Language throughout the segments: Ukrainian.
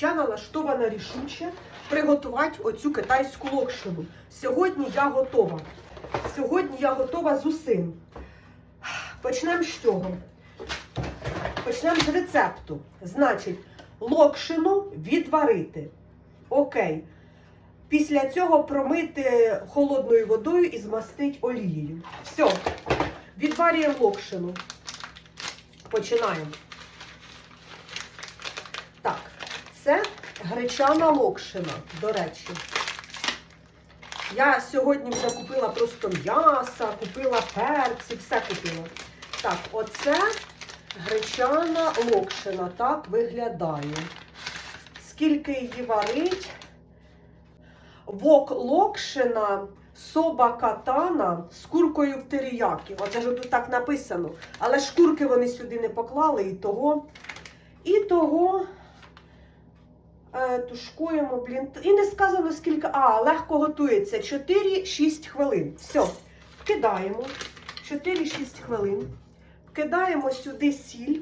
Я налаштована рішуче приготувати оцю китайську локшину. Сьогодні я готова. Сьогодні я готова з усім. Почнемо з чого? Почнемо з рецепту. Значить, локшину відварити. Окей. Після цього промити холодною водою і змастити олією. Все. Відварюємо локшину. Починаємо. Так, це гречана локшина, до речі. Я сьогодні вже купила просто м'яса, купила перці, все купила. Так, оце гречана локшина, так виглядає. Скільки її варить? Вок локшина, соба катана з куркою в теріякі. Оце ж тут так написано. Але ж курки вони сюди не поклали і того. І того тушкуємо, блін. І не сказано скільки. А, легко готується. 4-6 хвилин. Все. Вкидаємо. 4-6 хвилин. Вкидаємо сюди сіль,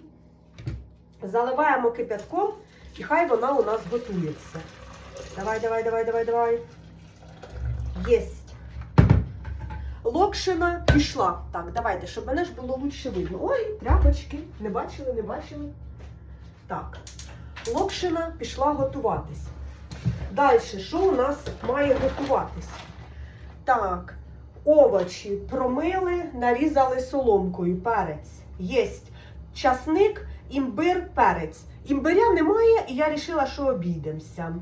заливаємо кипятком, і хай вона у нас готується. Давай, давай, давай, давай, давай. Єсть. Локшина пішла. Так, давайте, щоб мене ж було лучше видно. Ой, тряпочки. Не бачили, не бачили. Так. Локшина пішла готуватись. Далі, що у нас має готуватись? Так, овочі промили, нарізали соломкою, перець. Єсть часник, імбир, перець. Імбиря немає, і я вирішила, що обійдемося.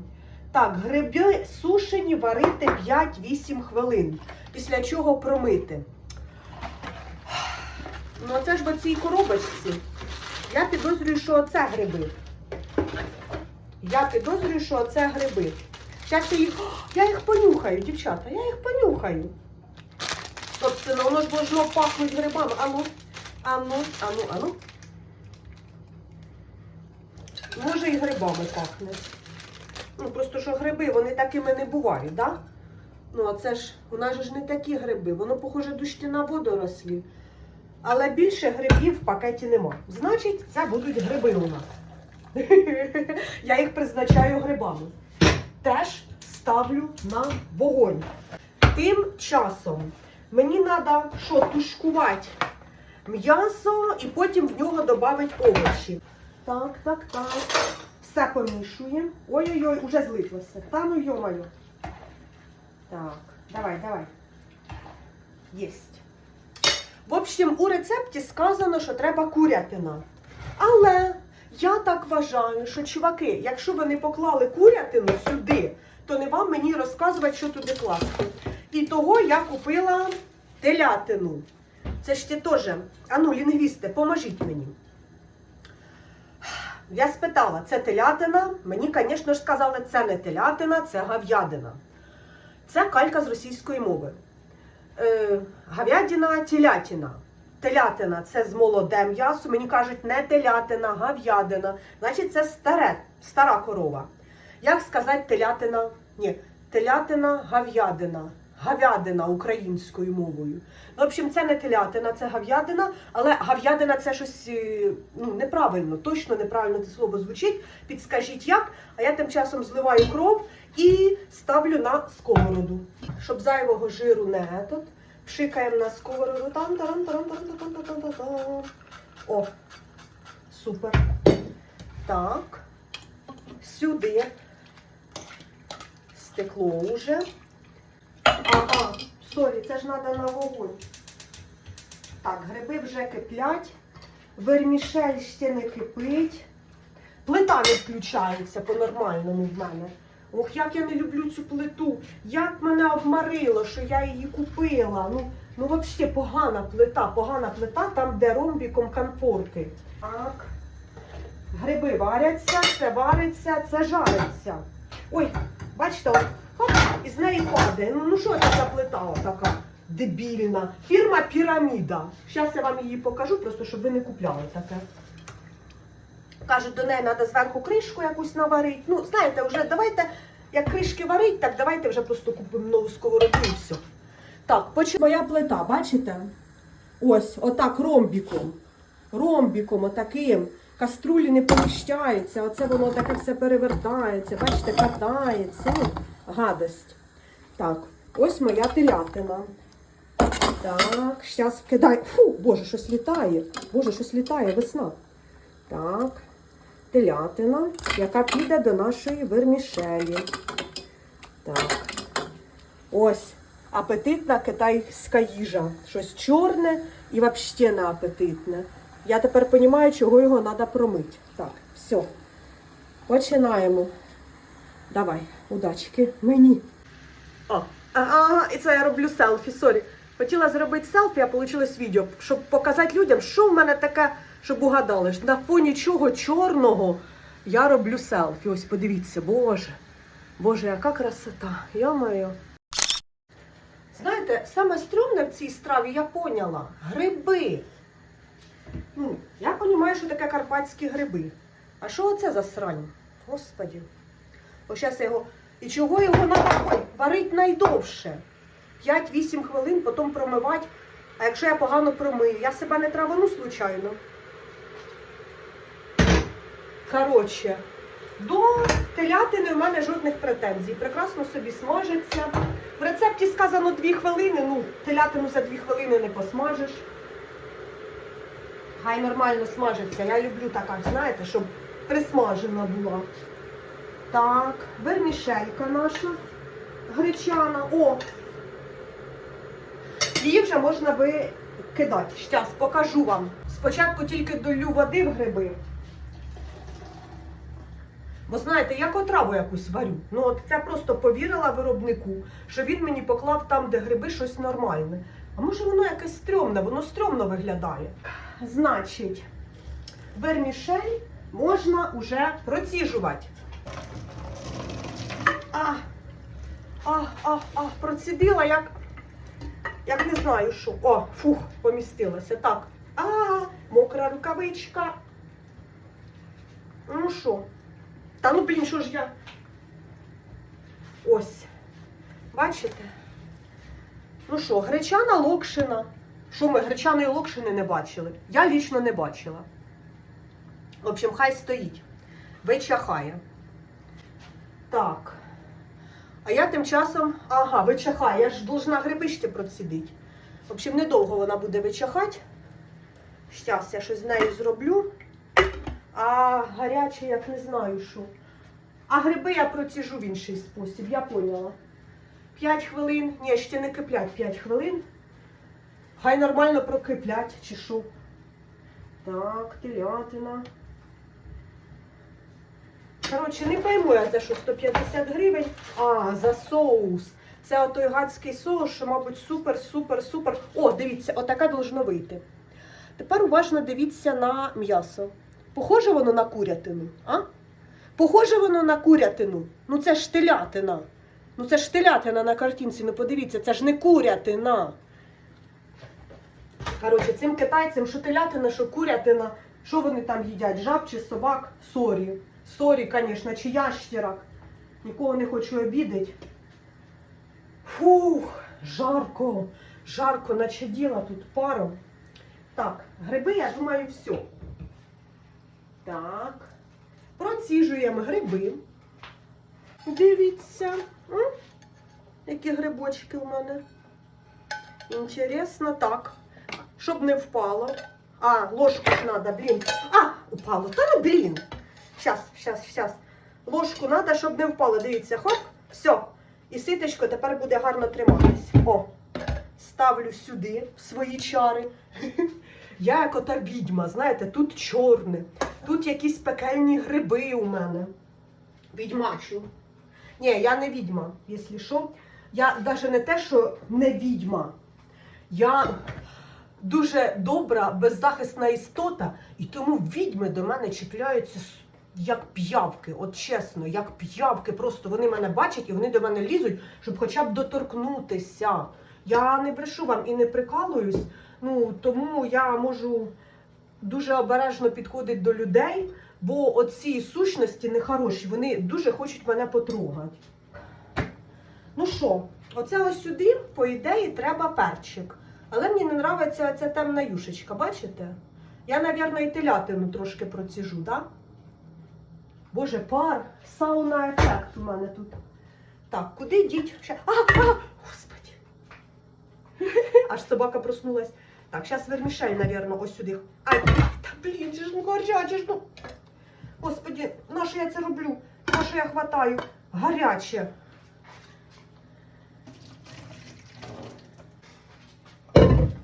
Так, гриби сушені варити 5-8 хвилин. Після чого промити. Ну, це ж в цій коробочці. Я підозрюю, що це гриби. Я підозрюю, що це гриби. Зараз їх. Я їх понюхаю, дівчата, я їх понюхаю. Собственно, воно ж должно пахнути грибами. Ану, ану, ану, ану. Може і грибами пахне. Ну, просто що гриби, вони такими не бувають? Да? Ну, а це ж, у нас ж не такі гриби, воно похоже дужче на водорослі. Але більше грибів в пакеті нема. Значить, це будуть гриби у нас. Я їх призначаю грибами. Теж ставлю на вогонь. Тим часом мені треба що, тушкувати м'ясо і потім в нього додати овочі. Так, так, так. Все помішуємо. Ой-ой-ой, уже злиплося. Та ну йомаю. Так, давай, давай. Єсть. В общем, у рецепті сказано, що треба курятина. Але я так вважаю, що чуваки, якщо ви не поклали курятину сюди, то не вам мені розказувати, що туди класти. І того я купила телятину. Це ж ти теж. Ану, лінгвісти, поможіть мені. Я спитала, це телятина? Мені, звісно ж, сказали, це не телятина, це гав'ядина. Це калька з російської мови. Е, гав'ядина, телятина. Телятина це з молоде м'ясо. Мені кажуть, не телятина, гав'ядина. Значить, це старе, стара корова. Як сказати телятина? Ні, телятина, гав'ядина. Гав'ядина українською мовою. В общем, це не телятина, це гав'ядина, але гав'ядина це щось е, ну, неправильно, точно неправильно це слово звучить. Підскажіть як, а я тим часом зливаю кров і ставлю на сковороду. Щоб зайвого жиру не етот. Пшикаємо на сковороду. Там тарам тарам тарам тарам тарам тарам тарам О, супер. Так. Сюди стекло уже. Ага, сорі, це ж треба на вогонь. Так, гриби вже киплять. Вермішель ще не кипить. Плита не включається по-нормальному в мене. Ох, як я не люблю цю плиту. Як мене обмарило, що я її купила. Ну, ну взагалі погана плита, погана плита, там, де ромбіком конфорки. Так. Гриби варяться, це вариться, це жариться. Ой, бачите, от, хоп, із неї падає. Ну, ну що це за плита така дебільна? Фірма Піраміда. Зараз я вам її покажу, просто щоб ви не купляли таке. Кажуть, до неї треба зверху кришку якусь наварити. Ну, знаєте, вже давайте, як кришки варить, так давайте вже просто купимо нову сковороду і все. Так, почему моя плита, бачите? Ось, отак ромбіком. Ромбіком отаким. каструлі не поміщаються. Оце воно таке все перевертається, бачите, катається. Ну, гадость. Так, ось моя телятина. Так, зараз вкидай. Фу, боже, щось літає. Боже, щось літає, весна. Так, телятина, яка піде до нашої вермішелі. Так. Ось апетитна китайська їжа. Щось чорне і взагалі не апетитне. Я тепер розумію, чого його треба промити. Так, все. Починаємо. Давай, удачки мені. О, ага, і це я роблю селфі, сорі. Хотіла зробити селфі, а вийшло відео, щоб показати людям, що в мене таке, щоб угадали. що На фоні чого чорного я роблю селфі. Ось подивіться, боже. Боже, яка красота. Я-моє. Знаєте, саме стрьомне в цій страві я поняла. Гриби. Ну, я розумію, що таке карпатські гриби. А що оце за срань? Господі. Ось зараз я його. І чого його треба варити найдовше? 5-8 хвилин, потім промивати. А якщо я погано промию, я себе не травану случайно. Коротше, до телятини в мене жодних претензій. Прекрасно собі смажиться. В рецепті сказано 2 хвилини. Ну, телятину за 2 хвилини не посмажиш. Хай нормально смажиться. Я люблю така, знаєте, щоб присмажена була. Так, вермішелька наша гречана. О! Її вже можна викидати. Щас покажу вам. Спочатку тільки долю води в гриби. Бо знаєте, як отраву якусь варю. Ну от це просто повірила виробнику, що він мені поклав там, де гриби, щось нормальне. А може воно якесь стрьомне, воно стрьомно виглядає. Значить, вермішель можна уже проціжувати. А, а, а, а, процідила, як, як не знаю що. О, фух, помістилася. Так. А, мокра рукавичка. Ну що? Та ну, блін, що ж я. Ось. Бачите? Ну що, гречана локшина. Що ми гречаної локшини не бачили? Я лічно не бачила. В общем, хай стоїть. Вичахає. Так. А я тим часом. Ага, вичахає. Я ж должна грибище процідити. В общем, недовго вона буде вичахати. Щас я щось з нею зроблю. А гаряче, як не знаю що. А гриби я проціжу в інший спосіб, я поняла. 5 хвилин, ні, ще не киплять 5 хвилин. Хай нормально прокиплять, чи що. Так, телятина. Коротше, не пойму я за що 150 гривень. А, за соус. Це отой гадський соус, що, мабуть, супер, супер, супер. О, дивіться, отаке должно вийти. Тепер уважно дивіться на м'ясо. Похоже воно на курятину, а? Похоже воно на курятину. Ну це ж телятина. Ну це ж телятина на картинці, ну подивіться, це ж не курятина. Коротше, цим китайцям, що телятина, що курятина, що вони там їдять? Жаб чи собак? Сорі. Сорі, звісно, чи ящерок. Нікого не хочу обідати. Фух, жарко, жарко, наче діла тут паром. Так, гриби, я думаю, все. Так. Проціжуємо гриби. Дивіться. Які грибочки у мене. Інтересно, так. Щоб не впало. А, ложку ж треба, блін. А, упало. Та ну блін. Щас, щас, щас. Ложку треба, щоб не впало. Дивіться, хоп, все. І ситочко тепер буде гарно триматись. О, ставлю сюди свої чари. Я як ота відьма, знаєте, тут чорне, тут якісь пекельні гриби у мене. Відьмачу. Ні, я не відьма, якщо що. Я навіть не те, що не відьма. Я дуже добра, беззахисна істота, і тому відьми до мене чіпляються як п'явки. От чесно, як п'явки. Просто вони мене бачать і вони до мене лізуть, щоб хоча б доторкнутися. Я не брешу вам і не прикалуюсь. Ну тому я можу дуже обережно підходити до людей, бо оці сущності нехороші, вони дуже хочуть мене потрогати. Ну що, оце ось сюди, по ідеї, треба перчик. Але мені не подобається ця темна юшечка, бачите? Я, мабуть, і телятину трошки проціжу, так? Да? Боже, пар, сауна ефект у мене тут. Так, куди діть? Ще... А, а, господи. Аж собака проснулась. Так, зараз вермішель, мабуть, ось сюди. Ай, та блін, же ж ну гаряче ж ну. Господи, на що я це роблю? На що я хватаю? Гаряче.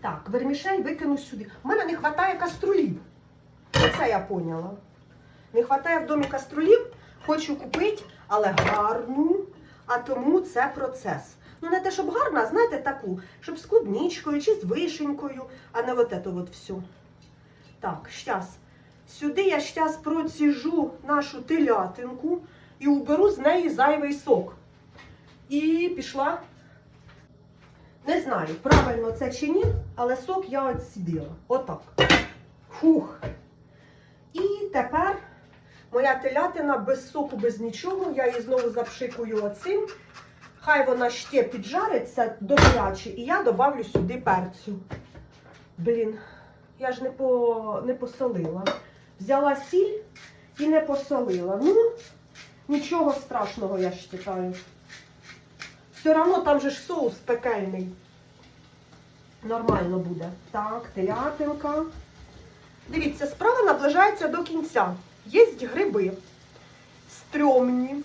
Так, вермішель викину сюди. У мене не вистачає каструлів. Це я поняла. Не вистачає в домі каструлів, хочу купити, але гарну. А тому це процес. Ну, не те, щоб гарна, а знаєте, таку, щоб з клубничкою чи з вишенькою, а не от це от все. Так, щас. Сюди я щас проціжу нашу телятинку і уберу з неї зайвий сок. І пішла. Не знаю, правильно це чи ні, але сок я отсідила. Отак. Фух. І тепер моя телятина без соку, без нічого. Я її знову запшикую оцим. Хай вона ще піджариться добряче, і я добавлю сюди перцю. Блін, я ж не, по, не посолила. Взяла сіль і не посолила. Ну, нічого страшного, я вважаю. Все одно там же ж соус пекельний. Нормально буде. Так, телятинка. Дивіться, справа наближається до кінця. Є гриби стрьомні.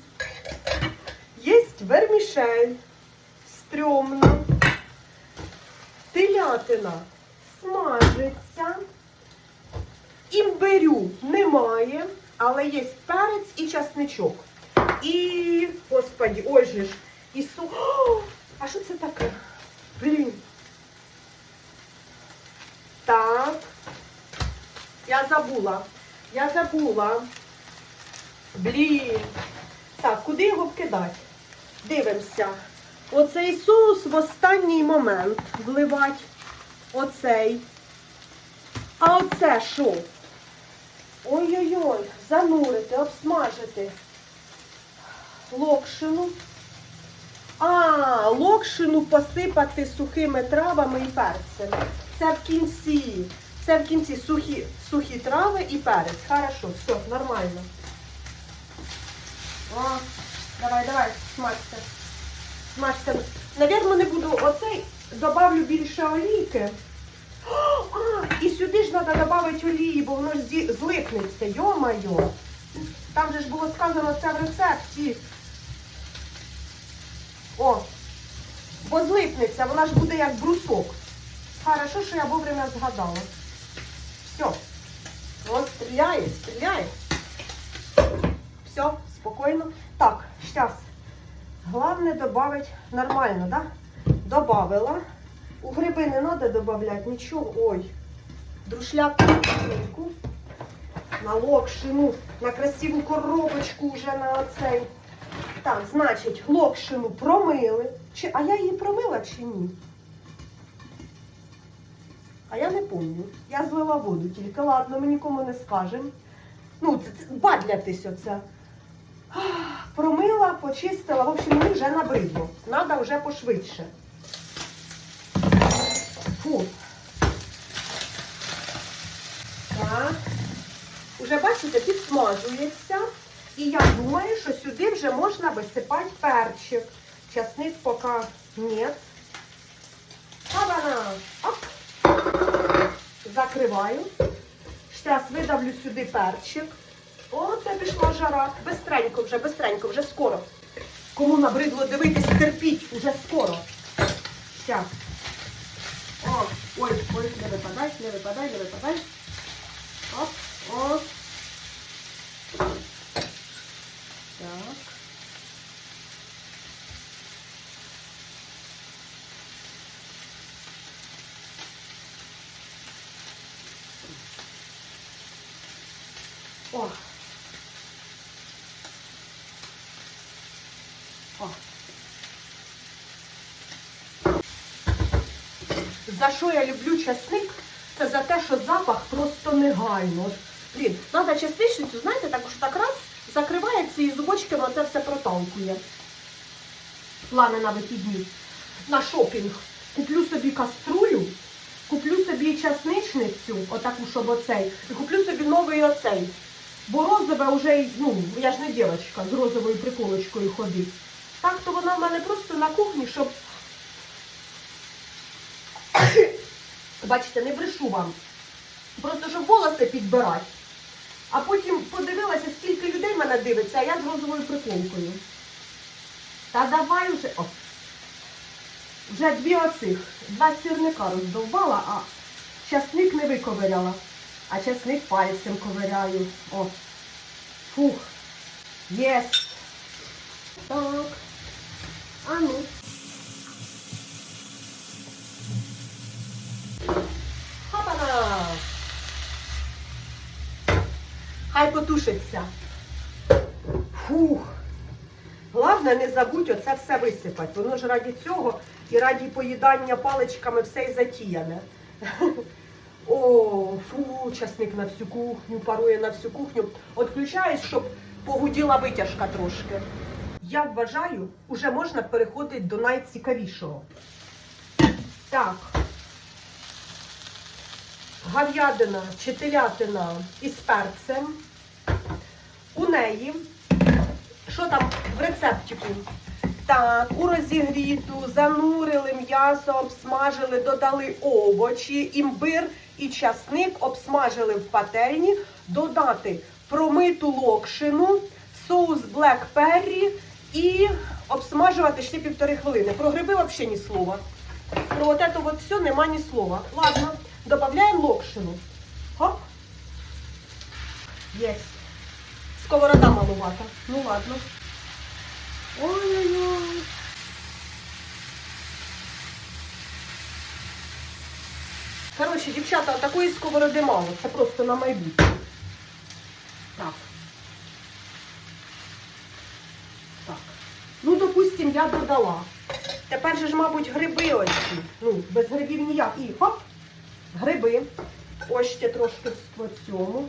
Вермішель стрьомна. Телятина смажиться. Імбирю немає, але є перець і часничок. І, господі, ой же ж, і су... О, а що це таке? Блін. Так. Я забула. Я забула. Блін. Так, куди його вкидати? Дивимося. Оцей соус в останній момент вливати. Оцей. А оце що? Ой-ой-ой, занурити, обсмажити. Локшину. А, локшину посипати сухими травами і перцем. Це в кінці. Це в кінці сухі, сухі трави і перець. Хорошо, все, нормально. О, давай, давай, смажте. Смажте. Навірно, не буду оцей, добавлю більше олійки. А, і сюди ж треба додати олії, бо воно злипнеться. Йо-майо. Там же ж було сказано це в рецепті. О, бо злипнеться, вона ж буде як брусок. Хорошо, що я вовремя згадала. Все. О, стріляє, стріляє. Все, спокійно. Так, зараз. Головне додати нормально, да? Добавила. У гриби не треба додавати нічого. Ой. Друшляк на на локшину, на красиву коробочку вже на оцей. Так, значить, локшину промили. Чи, а я її промила чи ні? А я не пам'ятаю. Я злила воду тільки. Ладно, ми нікому не скажемо. Ну, бадлятись оце. Промила, почистила. В общем, мені вже набридло. Надо вже пошвидше. Фу. Так. Уже, бачите, підсмажується. І я думаю, що сюди вже можна висипати перчик. Часник поки ні. Хавана! Оп! Закриваю. Зараз видавлю сюди перчик. О, це пішла жара. Бестренько вже, бестренько, вже скоро. Кому набридло дивитись, терпіть, уже скоро. Щас. О, ой, ой, не випадай, не випадай, не випадай. Оп, оп. Так. О. О. За що я люблю часник? Це за те, що запах просто негайно. Блін, треба частичницю, знаєте, так що так раз закривається і зубочками оце все проталкує. Плани на вихідні. На шопінг. Куплю собі каструлю куплю собі часничницю, отаку, щоб оцей, і куплю собі новий оцей. Бо розове вже, ну, я ж не дівчинка з розовою приколочкою ходить. Так то вона в мене просто на кухні, щоб. Бачите, не брешу вам. Просто щоб волоси підбирати. А потім подивилася, скільки людей мене дивиться, а я з розовою приколкою. Та давай вже. О. Вже дві оцих, два сірника роздовбала, а часник не виковиряла. А часник пальцем ковиряю. О. Фух. Єс. Так. А ну. Хапана. Хай потушиться. Фух. Головне, не забудь оце все висипати. Воно ж раді цього і раді поїдання паличками все й затіяне. О, фу, часник на всю кухню, парує на всю кухню. Отключаюсь, щоб погуділа витяжка трошки. Я вважаю, уже можна переходити до найцікавішого. Так. Говядина чи телятина із перцем. У неї що там в рецептику? Так, у розігріту занурили м'ясо, обсмажили, додали овочі, імбир і часник, обсмажили в пательні, додати промиту локшину, соус Black Perry і обсмажувати ще півтори хвилини. Про гриби взагалі ні слова. Про от це от все нема ні слова. Ладно, додаємо локшину. Хоп. Єсть. Сковорода малувата. Ну ладно. Ой-ой-ой. Коротше, дівчата, такої сковороди мало. Це просто на майбутнє. Так. Так. Ну, допустим, я додала. Тепер же ж, мабуть, гриби ось. Ну, без грибів ніяк. І хоп. Гриби. Ось ще трошки в цьому.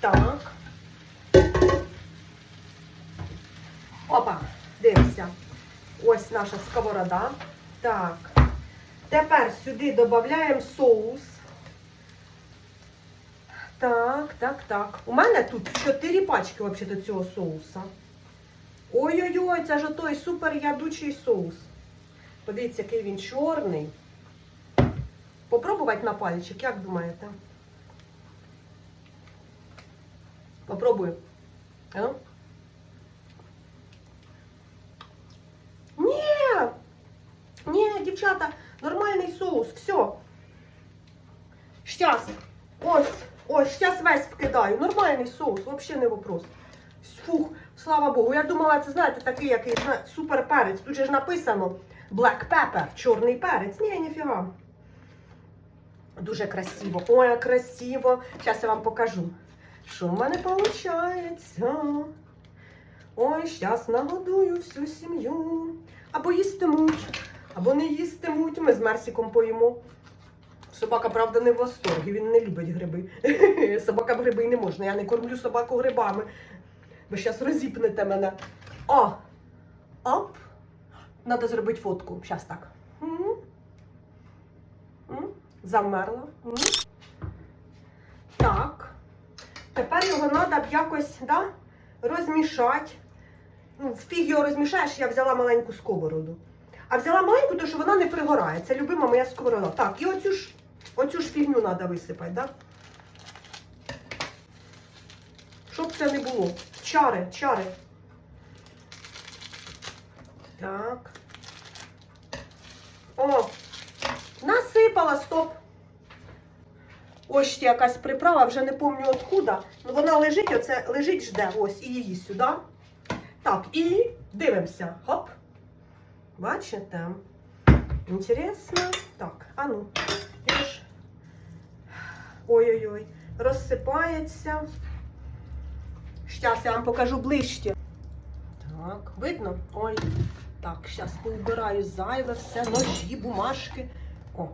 Так. Опа, дивися. Ось наша сковорода. Так. Тепер сюди додаємо соус. Так, так, так. У мене тут 4 пачки взагалі цього соуса. Ой-ой-ой, це ж той супер ядучий соус. Подивіться, який він чорний. Попробувати на пальчик, як думаєте? Попробую. А ну? Ні! Дівчата, нормальний соус, все. Щас. Ось, ось, щас весь вкидаю. Нормальний соус, взагалі не вопрос. Фух, слава Богу. Я думала, це знаєте, такий який супер перець. Тут же ж написано black pepper, чорний перець. Ні, ніфіга. Дуже красиво. Ой, красиво. Зараз я вам покажу, що в мене виходить. Ой, щас нагодую всю сім'ю. Або їстимуть, або не їстимуть. Ми з Мерсіком поїмо. Собака, правда, не в восторгі, він не любить гриби. Собака гриби не можна. Я не кормлю собаку грибами. Ви зараз розіпнете мене. О! Оп! Надо зробити фотку. Зараз так. Замерла. Так. Тепер його треба якось да, розмішати. Ну, в фіг його розмішаєш, я взяла маленьку сковороду. А взяла маленьку, тому що вона не пригорає. Це любима моя сковорода. Так, і оцю ж, оцю ж фігню треба висипати? Да? Щоб це не було. Чари, чари. Так. О, насипала, стоп. Ось ще якась приправа, вже не пам'ятаю откуда. Ну вона лежить, оце лежить, жде. Ось, і її сюди. Так, і дивимося. Хоп. Бачите? Інтересно. Так, а ну. Ой-ой-ой. Розсипається. Щас я вам покажу ближче. Так, видно? Ой. Так, зараз поубираю зайве все, ножі, бумажки. О,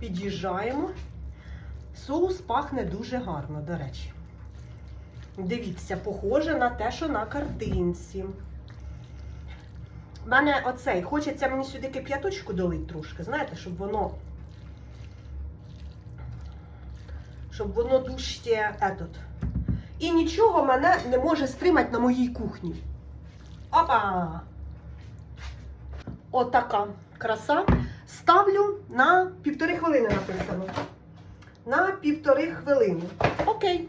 під'їжджаємо. Соус пахне дуже гарно, до речі. Дивіться, похоже на те, що на картинці. У мене оцей, хочеться мені сюди кип'яточку долити трошки, знаєте, щоб воно щоб воно дужче етот. І нічого мене не може стримати на моїй кухні. Опа! Отака краса. Ставлю на півтори хвилини написано. На півтори хвилини. Окей.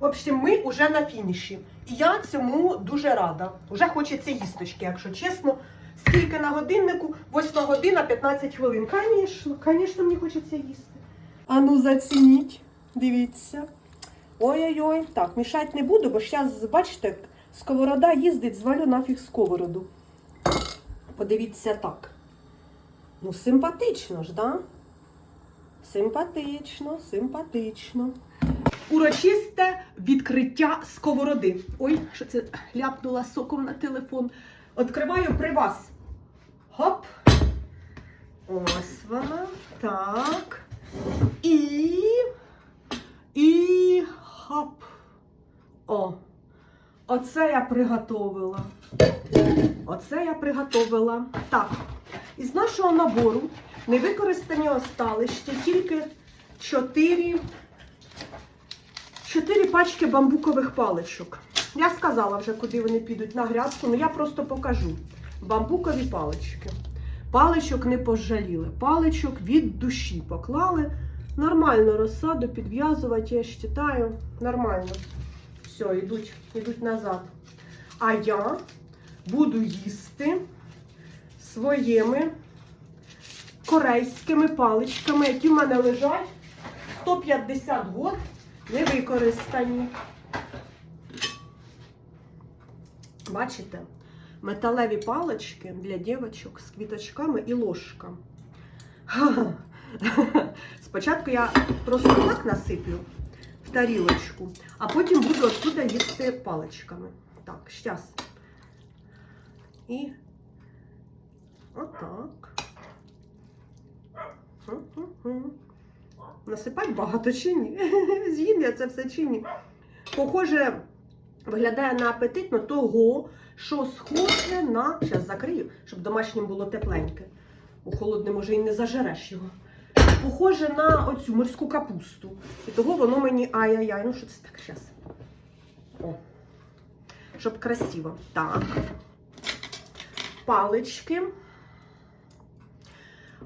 В общем, ми вже на фініші. І я цьому дуже рада. Уже хочеться їсточки, якщо чесно. Скільки на годиннику? 8 година 15 хвилин. Звісно, звісно, мені хочеться їсти. А ну зацініть, дивіться. Ой-ой-ой, так, мішати не буду, бо зараз, бачите, сковорода їздить, звалю нафіг сковороду. Подивіться так. Ну, симпатично ж, да? Симпатично, симпатично. Урочисте відкриття сковороди. Ой, що це ляпнула соком на телефон. Відкриваю при вас. Хоп. Ось вона. Так. І. І. Хоп. О. Оце я приготовила. Оце я приготовила. Так. Із нашого набору невикористані остали ще тільки 4 Чотири пачки бамбукових паличок. Я сказала вже, куди вони підуть на грядку, але я просто покажу. Бамбукові палички. Паличок не пожаліли. Паличок від душі поклали. Нормально розсаду підв'язувати, я вважаю, нормально. Все, йдуть, йдуть назад. А я буду їсти своїми корейськими паличками, які в мене лежать 150 год не використані. Бачите? Металеві палички для дівчаток з квіточками і ложка. Спочатку я просто так насиплю в тарілочку, а потім буду оттуда їсти паличками. Так, щас. І отак. Хм-хм-хм. Багато чи ні? З'їм я це все чи ні. Похоже, виглядає на апетитно того, що схоже на. Зараз закрию, щоб домашнім було тепленьке. У холодним уже і не зажереш його. Похоже на оцю морську капусту. І того воно мені ай-яй-яй. Ну що це так зараз? О. Щоб красиво. Так. Палички.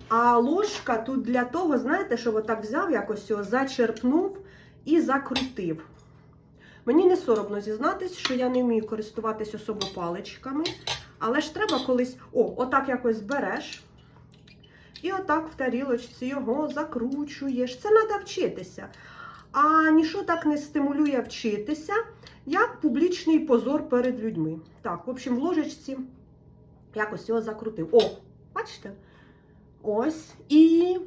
А ложка тут для того, знаєте, щоб отак взяв, якось його зачерпнув і закрутив. Мені не соромно зізнатись, що я не вмію користуватись особо паличками. Але ж треба колись, о, отак якось береш. І отак в тарілочці його закручуєш. Це треба вчитися. А ніщо так не стимулює вчитися, як публічний позор перед людьми. Так, в общем, в ложечці якось його закрутив. О, бачите? Ось і.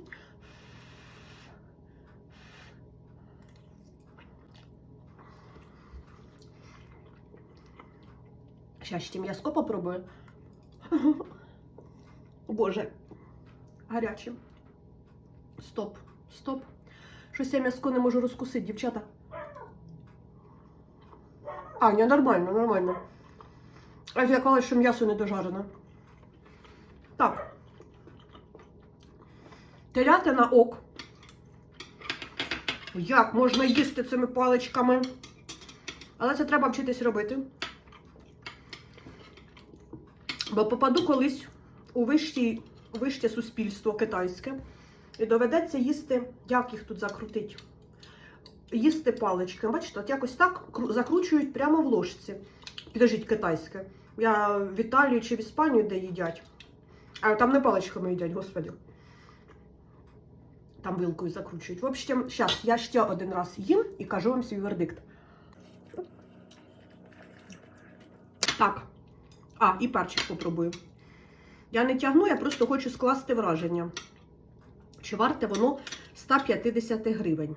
Зараз ще м'язко попробую. Боже, гаряче. Стоп, стоп. Щось я м'язко не можу розкусити, дівчата. А, ні, нормально, нормально. А я казала, що м'ясо не дожарене. Так. Телятина ок. Як можна їсти цими паличками? Але це треба вчитись робити. Бо попаду колись у вищі, у вище суспільство китайське і доведеться їсти, як їх тут закрутить. Їсти палички. Бачите, от якось так закручують прямо в ложці. Підождіть, китайське. Я в Італію чи в Іспанію, де їдять. А там не паличками їдять, господи. Там вилкою закручують. В общем, зараз я ще один раз їм і кажу вам свій вердикт. Так. А, і перчик попробую. Я не тягну, я просто хочу скласти враження. Чи варте воно 150 гривень.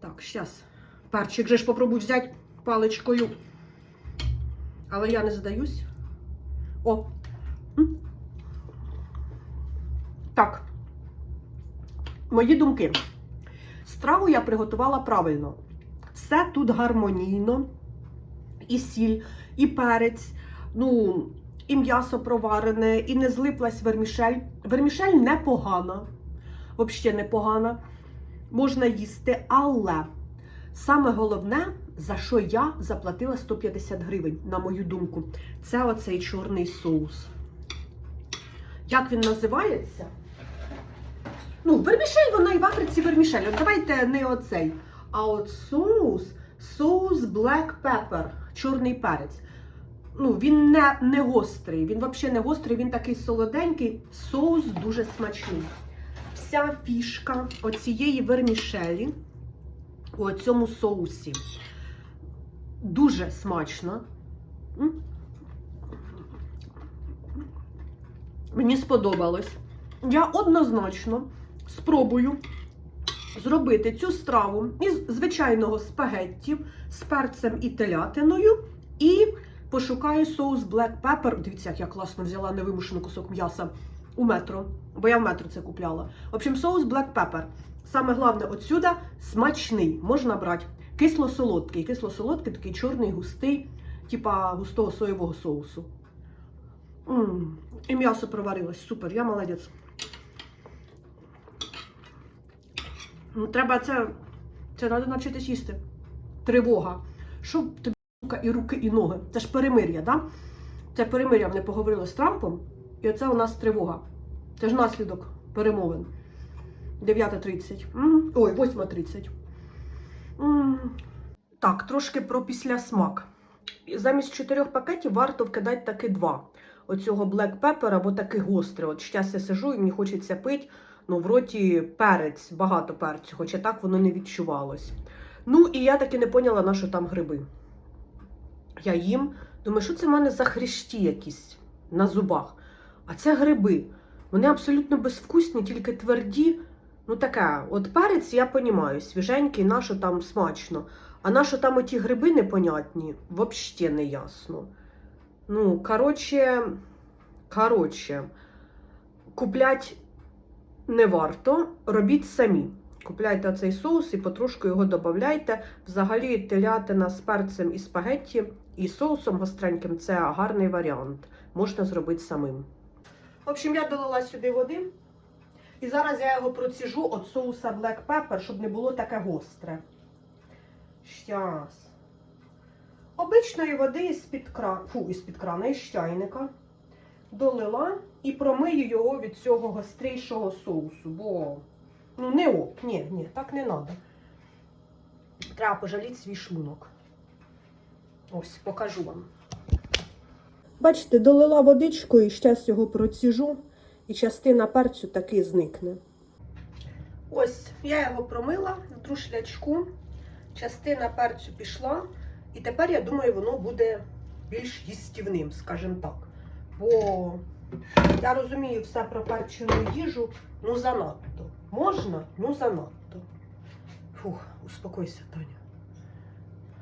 Так, зараз. Перчик же ж попробую взяти паличкою. Але я не здаюсь. О! Так. Мої думки. Страву я приготувала правильно. Все тут гармонійно. І сіль, і перець. Ну, і м'ясо проварене, і не злиплась вермішель. Вермішель непогана, взагалі непогана. Можна їсти, але саме головне, за що я заплатила 150 гривень, на мою думку, це оцей чорний соус. Як він називається? Ну, вермішель, вона і в Африці вермішель. От давайте не оцей. А от соус, соус Black Pepper, чорний перець. Ну, він не, не гострий, він взагалі не гострий, він такий солоденький, соус дуже смачний. Вся фішка оцієї вермішелі у цьому соусі. Дуже смачно. Мені сподобалось. Я однозначно спробую зробити цю страву із звичайного спагетті з перцем і телятиною і пошукаю соус Black Pepper. Дивіться, як я класно взяла невимушений кусок м'яса у метро, бо я в метро це купляла. В общем, соус Black Pepper. Саме головне, отсюда смачний. Можна брати кисло-солодкий. Кисло-солодкий, такий чорний, густий, типа густого соєвого соусу. М, І м'ясо проварилось. Супер, я молодець. Ну, треба це. Це треба навчитись їсти. Тривога. Що тобі сука, і руки, і ноги? Це ж перемир'я, да? Це перемир'я вони поговорили з Трампом, і оце у нас тривога. Це ж наслідок перемовин. 9.30. М, Ой, 8.30. М. Так, трошки про післясмак. Замість чотирьох пакетів варто вкидати таки два. Оцього Black Pepper або такий гострий. От зараз я сижу і мені хочеться пити. Ну, в роті перець, багато перцю, хоча так воно не відчувалось. Ну, і я таки не поняла, на що там гриби. Я їм, думаю, що це в мене за хрящі якісь на зубах. А це гриби. Вони абсолютно безвкусні, тільки тверді. Ну, таке, от перець, я розумію, свіженький, на що там смачно. А на що там оті гриби непонятні, взагалі не ясно. Ну, коротше, коротше, куплять не варто, робіть самі. Купляйте цей соус і потрошку його додавайте. Взагалі, телятина з перцем і спагетті і соусом гостреньким це гарний варіант. Можна зробити самим. В общем, я долила сюди води. І зараз я його проціжу від соуса Black Pepper, щоб не було таке гостре. Щас. Обичної води із-під крана, фу, із-під крана, із чайника. Долила і промию його від цього гострішого соусу, бо ну не ок, ні, ні, так не треба. Треба пожаліти свій шлунок. Ось, покажу вам. Бачите, долила водичку і зараз його проціжу, і частина перцю таки зникне. Ось, я його промила в друшлячку, частина перцю пішла, і тепер, я думаю, воно буде більш їстівним, скажімо так. Бо я розумію все про перчену їжу, ну занадто. Можна, ну занадто. Фух, успокойся, Таня.